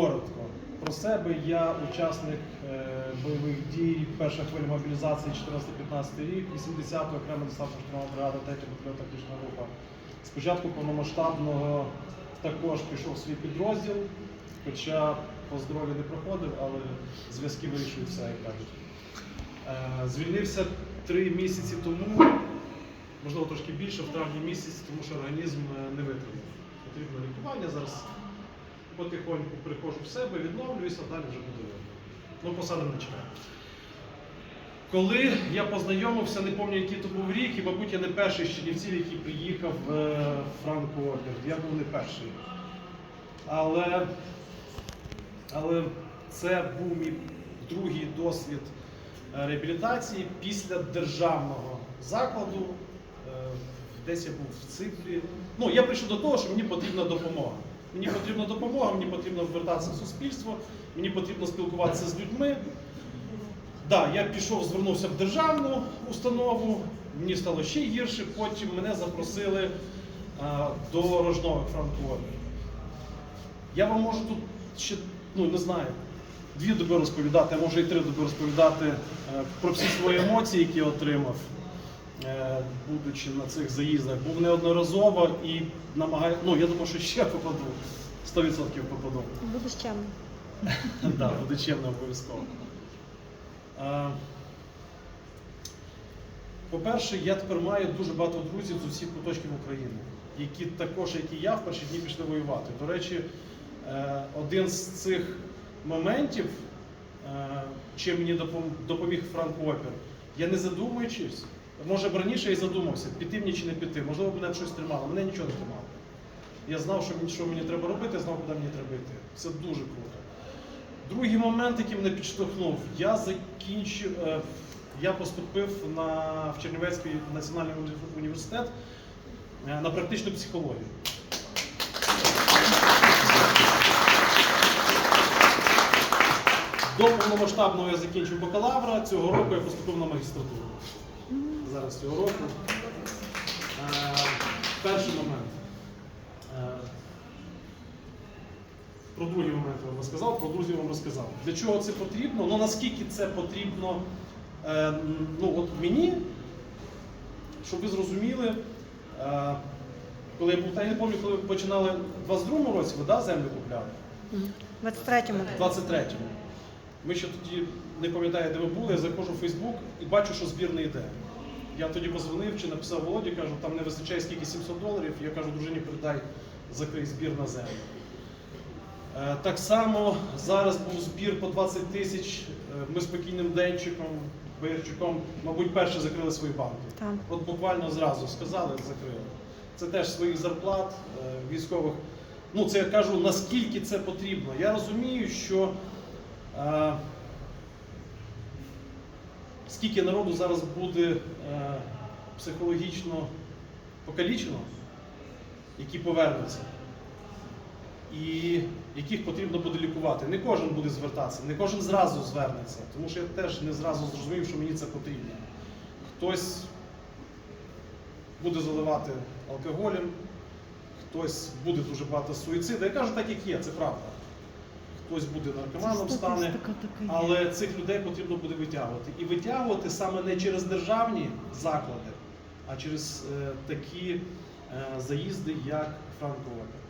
коротко. Про себе я учасник е, бойових дій, перша хвиля мобілізації 14-15 рік, 80-ї окрема десантно штурмова бригада, 3 батальйон тактична група. Спочатку повномасштабного також пішов свій підрозділ, хоча по здоров'ю не проходив, але зв'язки вирішують все, як кажуть. Е, Звільнився три місяці тому, можливо трошки більше, в травні місяці, тому що організм е, не витримав. Потрібно лікування зараз. Потихоньку приходжу в себе, відновлююся, далі вже буду видно. Ну, посади не чекаю. Коли я познайомився, не пам'ятаю, який то був рік, і, мабуть, я не перший з Чернівців, який приїхав в е, Франко Опір. Я був не перший. Але, але це був мій другий досвід е, реабілітації після державного закладу. Е, Десь я був в циклі. Ну, я прийшов до того, що мені потрібна допомога. Мені потрібна допомога, мені потрібно вертатися в суспільство, мені потрібно спілкуватися з людьми. Так, я пішов, звернувся в державну установу, мені стало ще гірше, потім мене запросили а, до Рожнових Франкових. Я вам можу тут ще, ну не знаю, дві доби розповідати, а може і три доби розповідати е, про всі свої емоції, які я отримав, будучи на цих заїздах. Був неодноразово і намагаю, ну я думаю, що ще попаду. 100% попаду. Будеш чемним. Да, буде чемно обов'язково. Е, По-перше, я тепер маю дуже багато друзів з усіх куточків України, які також, як і я, в перші дні пішли воювати. До речі, е, один з цих моментів, е, чим мені допоміг Франк Опір, я не задумуючись, може б раніше і задумався, піти мені чи не піти, можливо, мене б щось тримало, мене нічого не тримало. Я знав, що мені, що мені треба робити, я знав, куди мені треба йти. Це дуже круто. Другий момент, який мене підштовхнув, я закінчив, е, я поступив на, в Чернівецький національний університет е, на практичну психологію. До повномасштабного я закінчив бакалавра, цього року я поступив на магістратуру. Зараз цього року. Е, перший момент. Е, про другий момент я вам розказав, про друзів вам розказав. Для чого це потрібно? Ну наскільки це потрібно е, ну, от мені, щоб ви зрозуміли, е, коли я був, та я не пам'ятаю, коли ви починали в 22-му році, ви да, землю купляли? В 23-му. 23-му. Ми ще тоді не пам'ятаю, де ви були, я заходжу в Фейсбук і бачу, що збір не йде. Я тоді позвонив чи написав Володі, кажу, там не вистачає скільки 700 доларів. Я кажу, дружині, передай, закрий збір на землю. Е, Так само зараз був збір по 20 тисяч. Е, Ми спокійним денчиком, Боярчуком, мабуть, перше закрили свої банки. Так. От буквально зразу сказали, закрили. Це теж своїх зарплат е, військових. Ну, це я кажу, наскільки це потрібно. Я розумію, що скільки народу зараз буде е, психологічно покалічено, які повернуться, і яких потрібно буде лікувати. Не кожен буде звертатися, не кожен зразу звернеться, тому що я теж не зразу зрозумів, що мені це потрібно. Хтось буде заливати алкоголем, хтось буде дуже багато суїциду. Я кажу так, як є, це правда. Хтось буде наркоманом стане. Але цих людей потрібно буде витягувати. І витягувати саме не через державні заклади, а через е, такі е, заїзди, як Франко Опер.